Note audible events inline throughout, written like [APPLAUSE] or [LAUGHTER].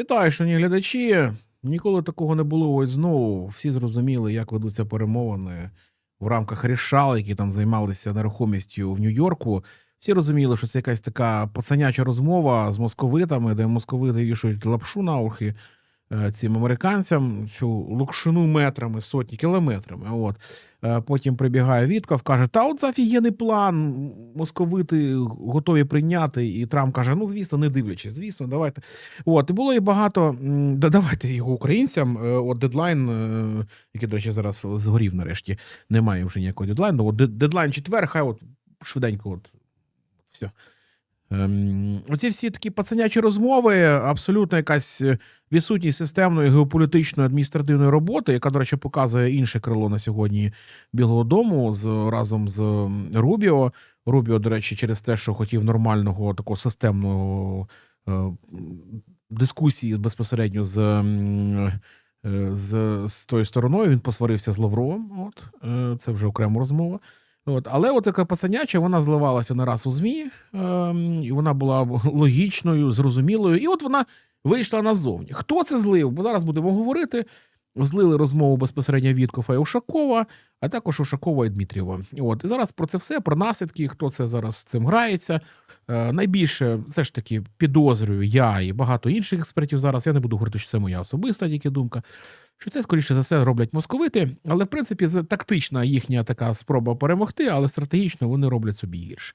Вітаю, шановні глядачі. Ніколи такого не було. Ось знову всі зрозуміли, як ведуться перемовини в рамках рішал, які там займалися нерухомістю в Нью-Йорку. Всі розуміли, що це якась така пацаняча розмова з московитами, де московити вішають лапшу на ухи цим американцям, цю лукшину метрами, сотні кілометрами. От. Е, Потім прибігає Вітков, каже: Та от це офігенний план. Московити готові прийняти. І Трамп каже: Ну, звісно, не дивлячись, звісно, давайте. От, і було і багато. Да, давайте його українцям. Е, От дедлайн, е, який, до речі, зараз згорів нарешті. Немає вже ніякого дедлайну. От дедлайн четвер, хай от швиденько, от все. Ем, оці всі такі пацанячі розмови, абсолютно якась е, відсутність системної геополітичної адміністративної роботи, яка, до речі, показує інше крило на сьогодні Білого Дому з разом з Рубіо. Рубіо, до речі, через те, що хотів нормального такого системного е, дискусії безпосередньо з, е, з, з тою стороною. Він посварився з Лавровим. От е, це вже окрема розмова. От, але от така пацаняча, вона зливалася не раз у ЗМІ, ем, і вона була логічною, зрозумілою. І от вона вийшла назовні. Хто це злив? Бо зараз будемо говорити. Злили розмову безпосередньо Віткофа і Ушакова, а також Ушакова і Дмитрієва. От і зараз про це все, про наслідки, хто це зараз з цим грається. Е, найбільше все ж таки підозрюю я і багато інших експертів зараз. Я не буду говорити, що це моя особиста тільки думка. Що це скоріше за все роблять московити, але в принципі тактична їхня така спроба перемогти, але стратегічно вони роблять собі гірше.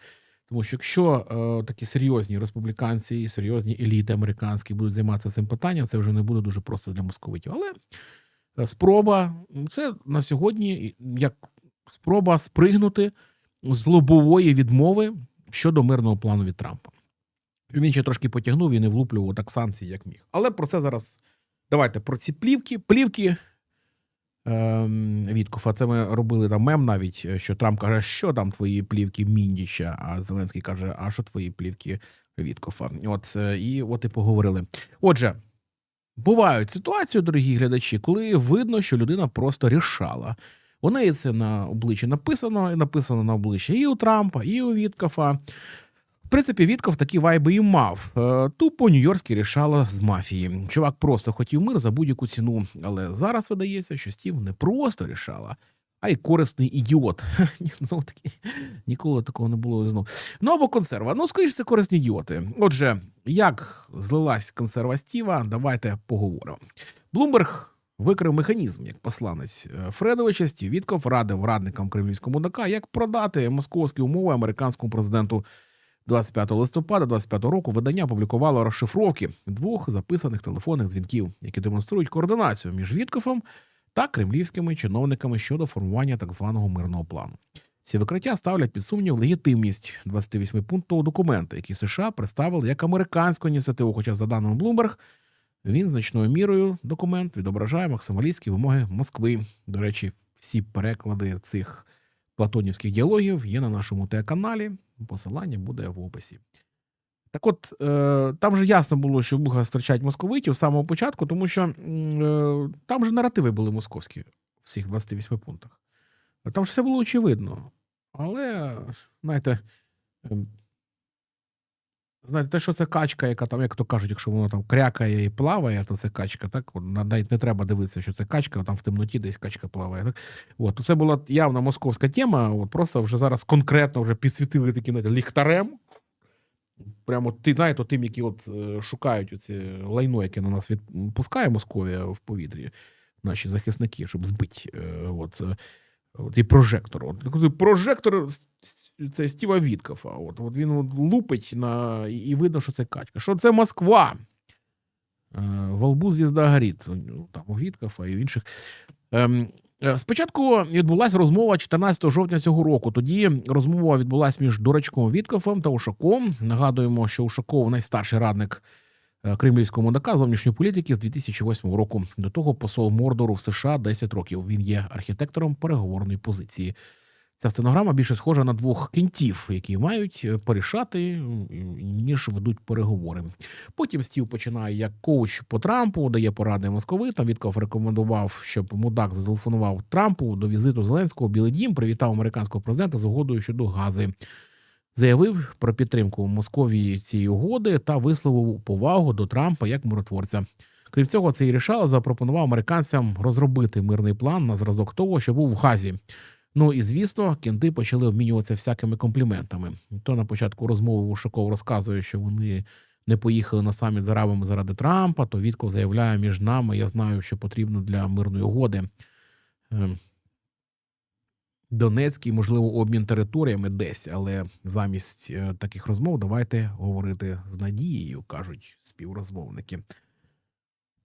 Тому що якщо е, такі серйозні республіканці і серйозні еліти американські будуть займатися цим питанням, це вже не буде дуже просто для московитів. Але е, спроба це на сьогодні як спроба спригнути з лобової відмови щодо мирного плану від Трампа. Він ще трошки потягнув і не влуплював так санкції, як міг. Але про це зараз давайте про ці плівки. Плівки ем, Віткофа. Це ми робили там мем навіть, е, що Трамп каже, що там твої плівки Міндіча, а Зеленський каже, а що твої плівки Віткофа. От е, і от і поговорили. Отже, бувають ситуації, дорогі глядачі, коли видно, що людина просто рішала. У неї це на обличчі написано, і написано на обличчі і у Трампа, і у Віткофа. Принципі, Вітков такі вайби і мав. Е, Тупо нью-йоркське рішало з мафії. Чувак просто хотів мир за будь-яку ціну. Але зараз видається, що Стів не просто рішала, а й корисний ідіот. [LAUGHS] Ну, такий, ніколи такого не було знов. Ну або консерва. Ну, скоріше, це корисні ідіоти. Отже, як злилась консерва Стіва, давайте поговоримо. Блумберг викрив механізм як посланець е, Фредовича. Стів Вітков радив радникам кремлівського мудака, як продати московські умови американському президенту 25 листопада 25 року видання опублікувало розшифровки двох записаних телефонних дзвінків, які демонструють координацію між Віткофом та кремлівськими чиновниками щодо формування так званого мирного плану. Ці викриття ставлять під сумнів легітимність 28-пунктового документа, який США представили як американську ініціативу. Хоча, за даними Bloomberg, він значною мірою документ відображає максималістські вимоги Москви. До речі, всі переклади цих платонівських діалогів є на нашому телеканалі. Посилання буде в описі. Так от, е, там же ясно було, що Буга зустрічають московитів з самого початку, тому що е, там же наративи були московські в цих 28 пунктах. Там ж все було очевидно. Але, знаєте, ем, знаєте, те, що це качка, яка там, як то кажуть, якщо воно там крякає і плаває, то це качка. Так, навіть не треба дивитися, що це качка, там в темноті десь качка плаває. Так? От, це була явна московська тема. От просто вже зараз конкретно вже підсвітили таким знаєте, ліхтарем. Прямо ти знаєте, тим, які от е, шукають оці лайно, яке на нас відпускає Московія в повітрі, наші захисники, щоб збити е, от, цей прожектор. От, прожектор с- с- це Стіва Віткофа. От, от він от лупить на, і- видно, що це качка. Що це Москва? Е, Во лбу звізда горить. Ну, Там у Віткофа і у інших. Ем, е, Спочатку відбулася розмова 14 жовтня цього року. Тоді розмова відбулася між дурачком Віткофом та Ушаком. Нагадуємо, що Ушаков найстарший радник кремлівського мудака зовнішньої політики з 2008 року. До того посол Мордору в США 10 років. Він є архітектором переговорної позиції. Ця стенограма більше схожа на двох кінтів, які мають е, порішати, ніж ведуть переговори. Потім Стів починає як коуч по Трампу, дає поради московитам. Вітков рекомендував, щоб мудак зателефонував Трампу до візиту Зеленського Білий Дім, привітав американського президента з угодою щодо гази. Заявив про підтримку Московії цієї угоди та висловив повагу до Трампа як миротворця. Крім цього, цей рішало запропонував американцям розробити мирний план на зразок того, що був в Газі. Ну і звісно, кінти почали обмінюватися всякими компліментами. То на початку розмови Ушаков розказує, що вони не поїхали на саміт з арабами заради Трампа. То Вітков заявляє між нами. Я знаю, що потрібно для мирної угоди. Донецький, можливо, обмін територіями десь, але замість е, таких розмов давайте говорити з надією, кажуть співрозмовники.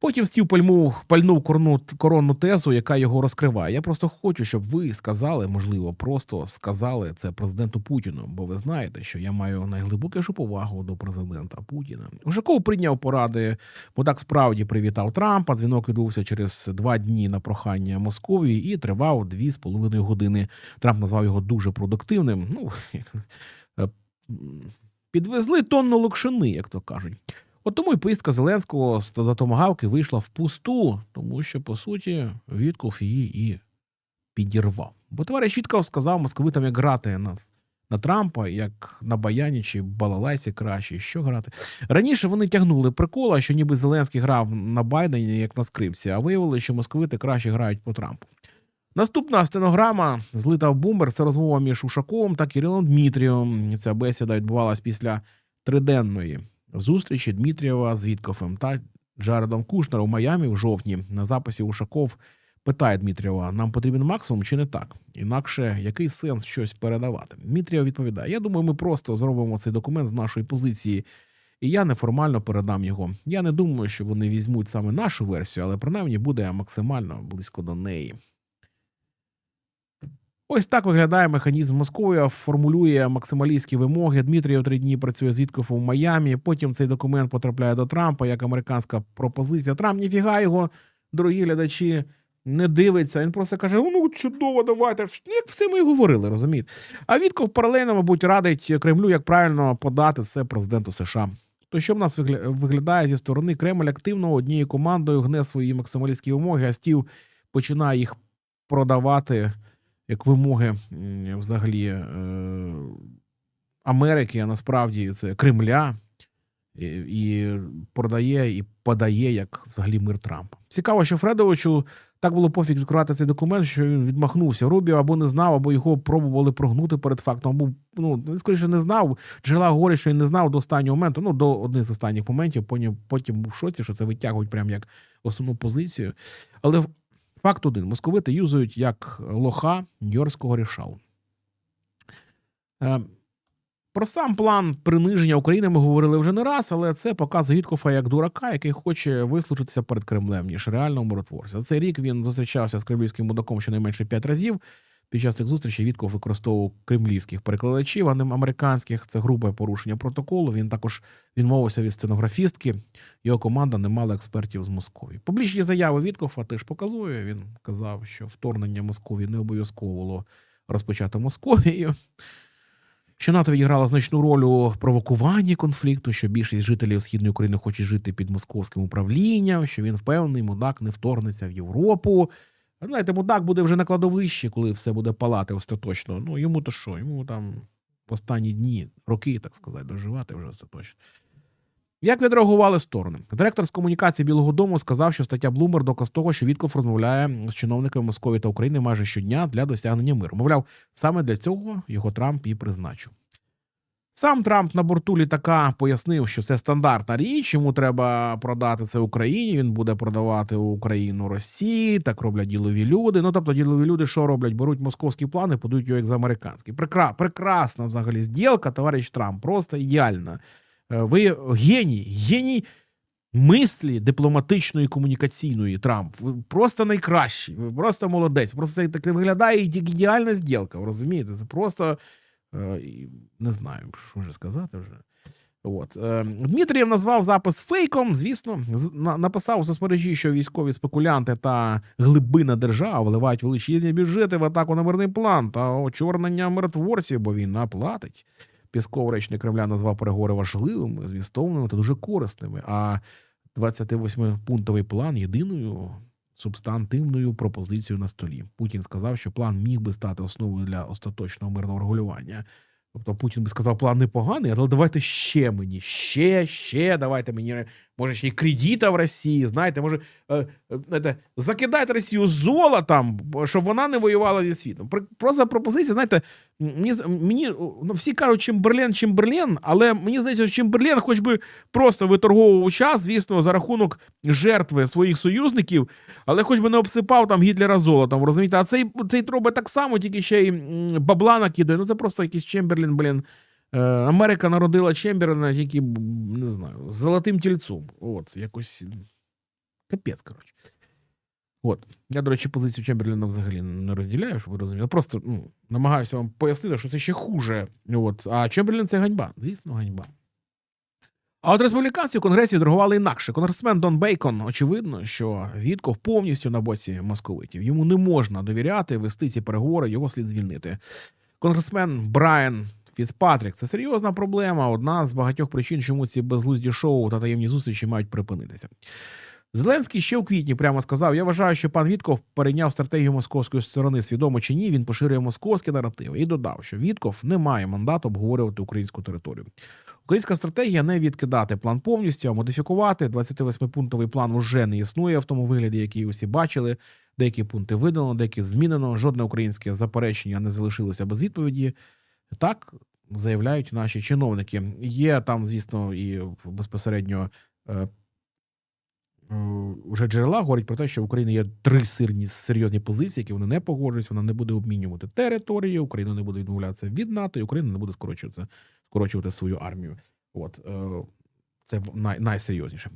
Потім стів пальму, пальнув коронну, коронну тезу, яка його розкриває. Я просто хочу, щоб ви сказали, можливо, просто сказали це президенту Путіну, бо ви знаєте, що я маю найглибокішу повагу до президента Путіна. Ужаков прийняв поради, бо так справді привітав Трампа. Дзвінок відбувся через два дні на прохання Московії і тривав дві з половиною години. Трамп назвав його дуже продуктивним. Ну [LAUGHS] е, підвезли тонну локшини, як то кажуть. От тому і поїздка Зеленського з за томагавки вийшла впусту, тому що, по суті, Вітков її і підірвав. Бо товариш Вітков сказав московитам, як грати на, на Трампа, як на Баяні чи Балалайці краще, що грати. Раніше вони тягнули прикола, що ніби Зеленський грав на Байдені, як на скрипці, а виявили, що московити краще грають по Трампу. Наступна стенограма злита в бумбер. Це розмова між Ушаковим та Кирилом Дмитрієм. Ця бесіда відбувалась після триденної зустрічі Дмитрієва з Віткофем та Джаредом Кушнером у Майамі в жовтні. На записі Ушаков питає Дмитрієва: нам потрібен максимум чи не так? Інакше який сенс щось передавати? Дмитрієв відповідає: Я думаю, ми просто зробимо цей документ з нашої позиції. І я неформально передам його. Я не думаю, що вони візьмуть саме нашу версію, але принаймні буде максимально близько до неї. Ось так виглядає механізм Московія, формулює максималістські вимоги. Дмитрієв три дні працює з Віткофом в Майамі. Потім цей документ потрапляє до Трампа як американська пропозиція. Трамп ніфіга його, дорогі глядачі, не дивиться. Він просто каже: ну чудово, давайте. Як все ми і говорили, розумієте? А Вітков паралельно, мабуть, радить Кремлю, як правильно подати це президенту США. То що в нас виглядає зі сторони Кремль активно однією командою гне свої максималістські вимоги, а стів починає їх продавати як вимоги взагалі е, Америки, а насправді це Кремля, і, продає і подає як взагалі мир Трампа. Цікаво, що Фредовичу так було пофіг відкривати цей документ, що він відмахнувся. Рубіо або не знав, або його пробували прогнути перед фактом. Або ну скоріше не знав. Джерела говорять, що він не знав до останнього моменту. Ну до одних з останніх моментів. Потім потім був в шоці, що це витягують прямо як основну позицію. Але Факт один: московити юзають як лоха Нью-Йоркського рішалу. Е, Про сам план приниження України ми говорили вже не раз, але це показує Гіткофа як дурака, який хоче вислужитися перед Кремлем, ніж реального миротворця. За цей рік він зустрічався з кремлівським мудаком щонайменше п'ять разів. Під час цих зустрічей Вітков використовував кремлівських перекладачів, а не американських. Це грубе порушення протоколу. Він також відмовився від сценографістки. Його команда не мала експертів з Московії. Публічні заяви Віткофа теж показує. Він казав, що вторгнення Московії не обов'язково було розпочато Московією. Що НАТО відіграло значну роль у провокуванні конфлікту, що більшість жителів східної України хочуть жити під московським управлінням, що він впевнений, мудак не вторгнеться в Європу. А Знаєте, мудак буде вже на кладовищі, коли все буде палати остаточно. Ну йому то що? Йому там останні дні, роки, так сказати, доживати вже остаточно. Як відреагували сторони? Директор з комунікації Білого Дому сказав, що стаття Блумер доказ того, що Вітков розмовляє з чиновниками Московії та України майже щодня для досягнення миру. Мовляв, саме для цього його Трамп і призначив. Сам Трамп на борту літака пояснив, що це стандартна річ, йому треба продати це Україні. Він буде продавати Україну Росії. Так роблять ділові люди. Ну тобто, ділові люди, що роблять? Беруть московські плани, подають його як за американський. Прекра... Прекрасна взагалі зділка, товариш Трамп, просто ідеальна. Е, Ви геній, геній мислі дипломатичної комунікаційної Трамп. Ви просто найкращий, ви просто молодець. Просто так виглядає як ідеальна зділка. Ви розумієте? Це просто і не знаю, що вже сказати вже. От. Е, Дмитрієв назвав запис фейком. Звісно, написав у соцмережі, що військові спекулянти та глибина держав вливають величезні бюджети в атаку на мирний план та очорнення миротворців, бо війна платить. Пісков, речник Кремля, назвав переговори важливими, змістовними та дуже корисними. А 28-пунктовий план єдиною субстантивною пропозицією на столі. Путін сказав, що план міг би стати основою для остаточного мирного регулювання. Тобто Путін би сказав, план непоганий, але давайте ще мені, ще, ще, давайте мені, може, ще й кредита в Росії, знаєте, може, е, е, закидайте Росію золотом, щоб вона не воювала зі світом. Просто пропозиція, знаєте, мені, мені ну, всі кажуть, Чемберлен, Чемберлен, але мені здається, що Чемберлен хоч би просто виторговував час, звісно, за рахунок жертви своїх союзників, але хоч би не обсипав там Гітлера золотом, розумієте? А цей, цей робить так само, тільки ще й бабла накидає. Ну це просто якийсь Чемберлін, блін. Е, Америка народила Чемберлена тільки, не знаю, з золотим тільцом. От, якось. Капець, коротше. От. Я, до речі, позицію Чемберліна взагалі не розділяю, щоб ви розуміли. Просто ну, намагаюся вам пояснити, що це ще хуже. От. А Чемберлін це ганьба. Звісно, ганьба. А от республіканці в конгресі відреагували інакше. Конгресмен Дон Бейкон, очевидно, що Вітков повністю на боці московитів. Йому не можна довіряти, вести ці переговори, його слід звільнити. Конгресмен Брайан Фіцпатрік це серйозна проблема. Одна з багатьох причин, чому ці безглузді шоу та таємні зустрічі мають припинитися. Зеленський ще у квітні прямо сказав: Я вважаю, що пан Вітков перейняв стратегію московської сторони, свідомо чи ні, він поширює московські наративи і додав, що Вітков не має мандату обговорювати українську територію. Українська стратегія не відкидати план повністю, а модифікувати. 28-пунктовий план вже не існує в тому вигляді, який усі бачили. Деякі пункти видано, деякі змінено. Жодне українське заперечення не залишилося без відповіді. Так заявляють наші чиновники. Є там, звісно, і безпосередньо е, е, вже джерела говорять про те, що в Україні є три сирні серйозні позиції, які вони не погоджуються. Вона не буде обмінювати територію, Україна не буде відмовлятися від НАТО, і Україна не буде скорочуватися, скорочувати свою армію. От е, це най, найсерйозніше.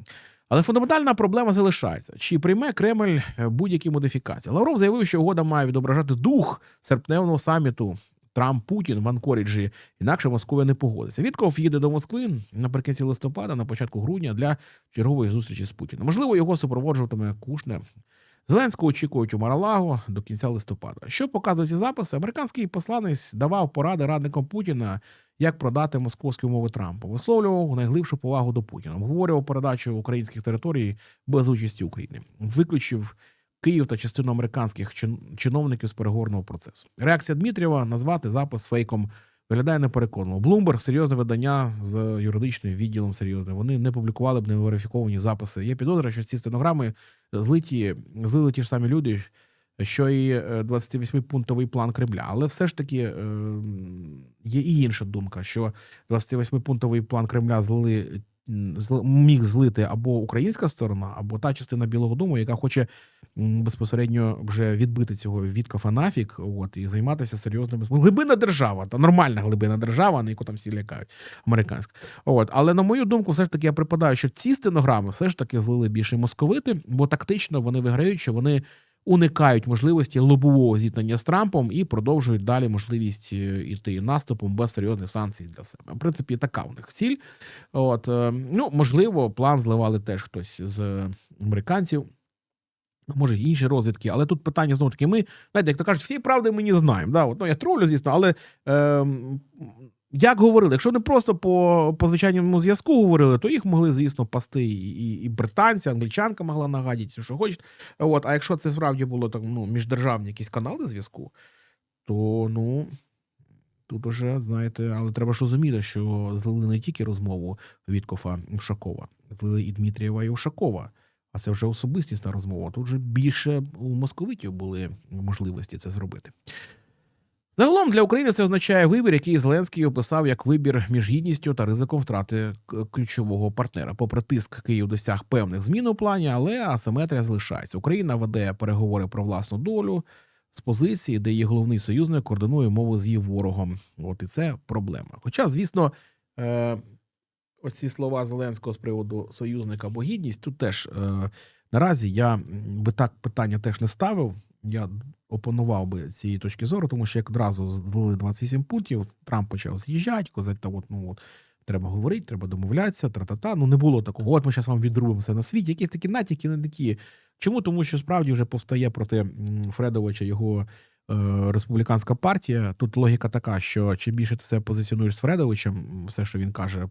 Але фундаментальна проблема залишається: чи прийме Кремль будь-які модифікації? Лавров заявив, що угода має відображати дух серпневного саміту Трамп Путін в Анкоріджі, інакше Московія не погодиться. Вітков їде до Москви наприкінці листопада, на початку грудня для чергової зустрічі з Путіним. Можливо, його супроводжуватиме Кушнер. Зеленського очікують у Маралаго до кінця листопада. Що показують ці записи? Американський посланець давав поради радникам Путіна, як продати московські умови Трампа. Висловлював найглибшу повагу до Путіна. Обговорював передачу українських територій без участі України. Виключив Київ та частину американських чиновників з переговорного процесу. Реакція Дмитрієва назвати запис фейком виглядає непереконливо. Блумберг серйозне видання з юридичним відділом серйозне. Вони не публікували б неверифіковані записи. Є підозра, що ці стенограми злиті, злили ті ж самі люди, що і е, 28-пунктовий план Кремля. Але все ж таки е, є і інша думка, що 28-пунктовий план Кремля злили. Міг злити або українська сторона, або та частина Білого Дому, яка хоче безпосередньо вже відбити цього Віткофа нафік, от і займатися серйозними глибина держава, та нормальна глибина держава, на яку там всі лякають, американська. От, але на мою думку, все ж таки я припадаю, що ці стенограми все ж таки злили більше московити, бо тактично вони виграють, що вони уникають можливості лобового зіткнення з Трампом і продовжують далі можливість е, іти наступом без серйозних санкцій для себе. В принципі, така у них ціль. От е, ну можливо, план зливали теж хтось з американців. Може, інші розвідки, але тут питання знову таки. Ми, знаєте, як то кажуть, всі правди ми не знаємо. Да? От, ну, я тролю, звісно, але е, як говорили, якщо не просто по, по звичайному зв'язку говорили, то їх могли, звісно, пасти і, і, і британці, англічанка могла нагадати, все, що хочуть. От, а якщо це справді було так, ну, міждержавні якісь канали зв'язку, то ну. Тут уже, знаєте, але треба ж розуміти, що злили не тільки розмову Віткофа Ушакова, злили і Дмитрієва і Ушакова. А це вже особистісна розмова. Тут вже більше у московитів були можливості це зробити. Загалом для України це означає вибір, який Зеленський описав як вибір між гідністю та ризиком втрати ключового партнера. Попри тиск, Київ досяг певних змін у плані, але асиметрія залишається. Україна веде переговори про власну долю з позиції, де її головний союзник координує мову з її ворогом. От і це проблема. Хоча, звісно, е, ось ці слова Зеленського з приводу союзника або гідність, тут теж е, наразі я би так питання теж не ставив. Я опанував би цієї точки зору, тому що як одразу злили 28 пунктів, Трамп почав з'їжджати, казати, та от, ну от. Треба говорити, треба домовлятися, тра-та-та. Ну не було такого. От ми зараз вам відрубимо все на світі. Якісь такі натяки, не такі. Чому? Тому що справді вже повстає проти Фредовича його е, республіканська партія. Тут логіка така, що чим більше ти себе позиціонуєш з Фредовичем, все, що він каже,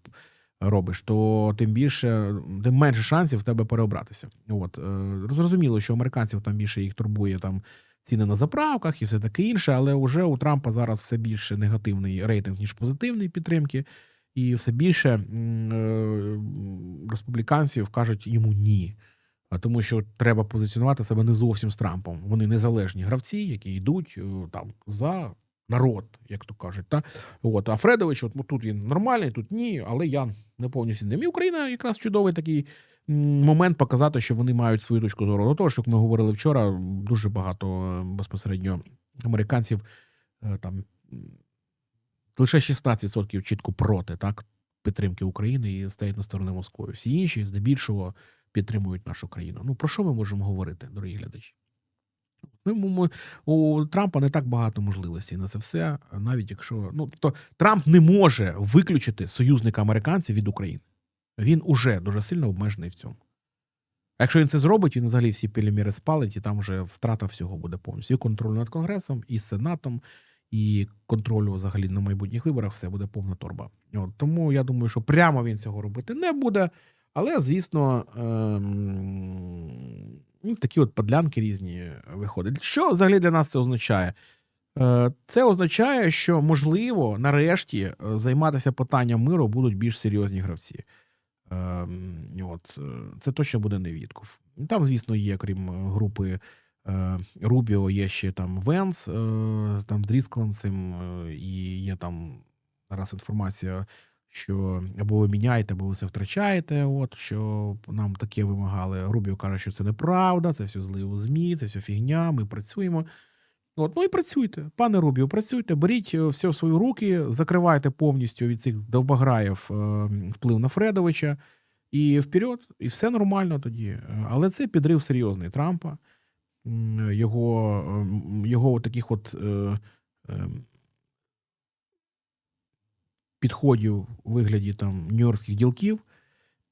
робиш, то тим більше, тим менше шансів в тебе переобратися. От е, зрозуміло, що американців там більше їх турбує там ціни на заправках і все таке інше, але вже у Трампа зараз все більше негативний рейтинг, ніж позитивний підтримки, і все більше е, республіканців кажуть йому ні. Тому що треба позиціонувати себе не зовсім з Трампом. Вони незалежні гравці, які йдуть е, там за народ, як то кажуть. Та? От, а Фредович, от тут він нормальний, тут ні, але я не повністю ним. І Україна якраз чудовий такий момент показати, що вони мають свою точку зору. До того, що ми говорили вчора, дуже багато е, безпосередньо американців е, там лише 16% чітко проти так, підтримки України і стоять на сторони Москви. Всі інші, здебільшого, підтримують нашу країну. Ну про що ми можемо говорити, дорогі глядачі? У Трампа не так багато можливостей на це все, навіть якщо ну тобто Трамп не може виключити союзника американців від України. Він уже дуже сильно обмежений в цьому. А якщо він це зробить, він взагалі всі поліміри спалить, і там вже втрата всього буде повністю. І контролю над Конгресом, і Сенатом, і контролю взагалі на майбутніх виборах все буде повна торба. От, тому я думаю, що прямо він цього робити не буде. Але, звісно, ем, ну, такі от подлянки різні виходять. Що взагалі для нас це означає? Е, Це означає, що можливо, нарешті е, займатися питанням миру будуть більш серйозні гравці. Ем, От, е, це точно буде не Вітков. Там, звісно, є, крім е, групи е, Рубіо, є ще там Венс, е, там з Дрісклем цим, е, і є там зараз інформація, що або ви міняєте, або ви все втрачаєте. От що нам таке вимагали. Рубіо каже, що це неправда, це все зли у ЗМІ, це все фігня, ми працюємо. От, ну і працюйте, пане Рубіо, працюйте, беріть е, все в свої руки, закривайте повністю від цих довбограїв е, вплив на Фредовича, і вперед, і все нормально тоді. Е, Але це підрив серйозний Трампа, його, ем, його таких от е, е, підходів у вигляді там нью-йоркських ділків.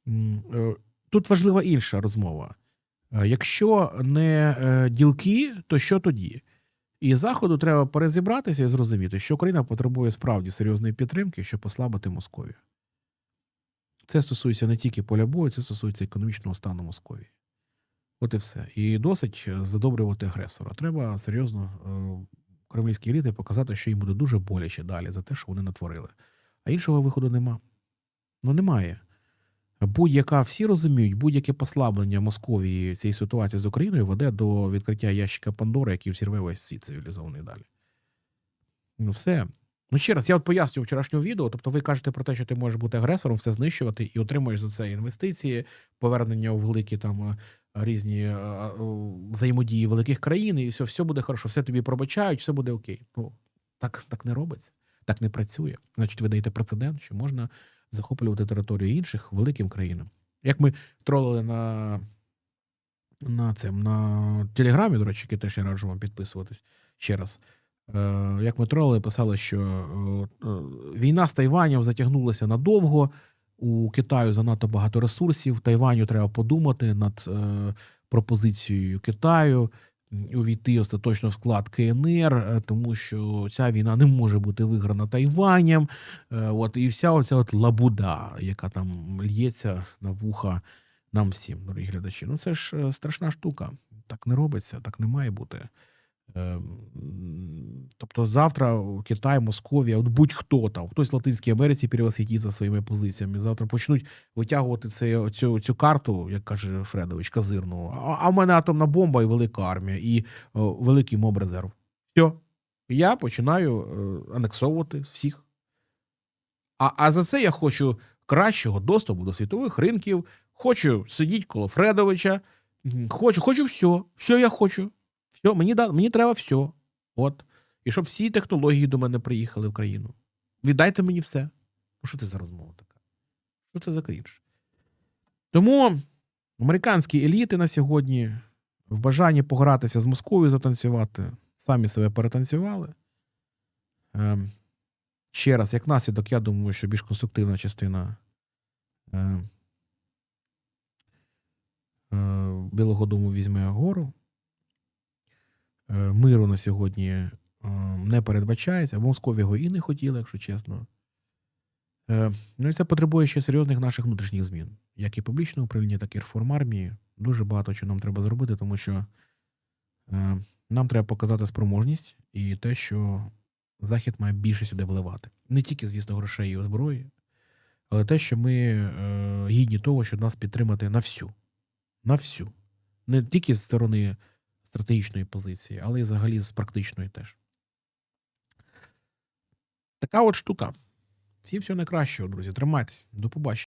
Е, Тут важлива інша розмова. Е, Якщо не е, ділки, то що тоді? І заходу треба перезібратися і зрозуміти, що Україна потребує справді серйозної підтримки, щоб послабити Московію. Це стосується не тільки поля бою, це стосується економічного стану Московії. От і все. І досить задобрювати агресора. Треба серйозно е, кремлівській еліті показати, що їм буде дуже боляче далі за те, що вони натворили. А іншого виходу нема. Ну немає. Будь-яка, всі розуміють, будь-яке послаблення Московії цієї ситуації з Україною веде до відкриття ящика Пандори, який всірве весь світ цивілізований далі. Ну, все. Ну, ще раз, я от пояснюю вчорашнього відео. Тобто, ви кажете про те, що ти можеш бути агресором, все знищувати і отримуєш за це інвестиції, повернення у великі там е, різні е, е, взаємодії великих країн, і все, все буде хорошо, все тобі пробачають, все буде окей. Ну, так, так не робиться, так не працює. Значить, ви даєте прецедент, що можна захоплювати територію інших великим країнам. Як ми тролили на, на цим, на Телеграмі, до речі, теж я раджу вам підписуватись ще раз. Е, як ми тролили, писали, що е, е, війна з Тайванем затягнулася надовго. У Китаю занадто багато ресурсів. Тайваню треба подумати над пропозицією Китаю увійти остаточно в склад КНР, е, тому що ця війна не може бути виграна Тайванем. Е, От і вся оця от лабуда, яка там лється на вуха нам всім, дорогі глядачі. Ну це ж е, страшна штука. Так не робиться, так не має бути. Е, Тобто завтра Китай, Московія, от будь-хто там, хтось в Латинській Америці перевосхитить за своїми позиціями. Завтра почнуть витягувати це, цю, цю карту, як каже Фредович, казирну. А, а в мене атомна бомба і велика армія, і о, великий моб-резерв. Все. Я починаю е, анексовувати всіх. А, а за це я хочу кращого доступу до світових ринків, хочу сидіти коло Фредовича, хочу, хочу все. Все я хочу. Все, мені, да, мені треба все. От. І щоб всі технології до мене приїхали в країну. Віддайте мені все. Ну, що це за розмова така? Що це за крінж? Тому американські еліти на сьогодні в бажанні погратися з Москвою, затанцювати, самі себе перетанцювали. Ем, ще раз, як наслідок, я думаю, що більш конструктивна частина е, е, Білого Дому візьме гору. Е, миру на сьогодні е, не передбачається. В Москові його і не хотіли, якщо чесно. Е, Ну і це потребує ще серйозних наших внутрішніх змін, як і публічного управління, так і реформ армії. Дуже багато чого нам треба зробити, тому що Нам треба показати спроможність і те, що Захід має більше сюди вливати. Не тільки, звісно, грошей і озброї, але те, що ми гідні того, щоб нас підтримати на всю. На всю. Не тільки з сторони стратегічної позиції, але й взагалі з практичної теж. Така от штука. Всім всього найкращого, друзі. Тримайтесь. До побачення.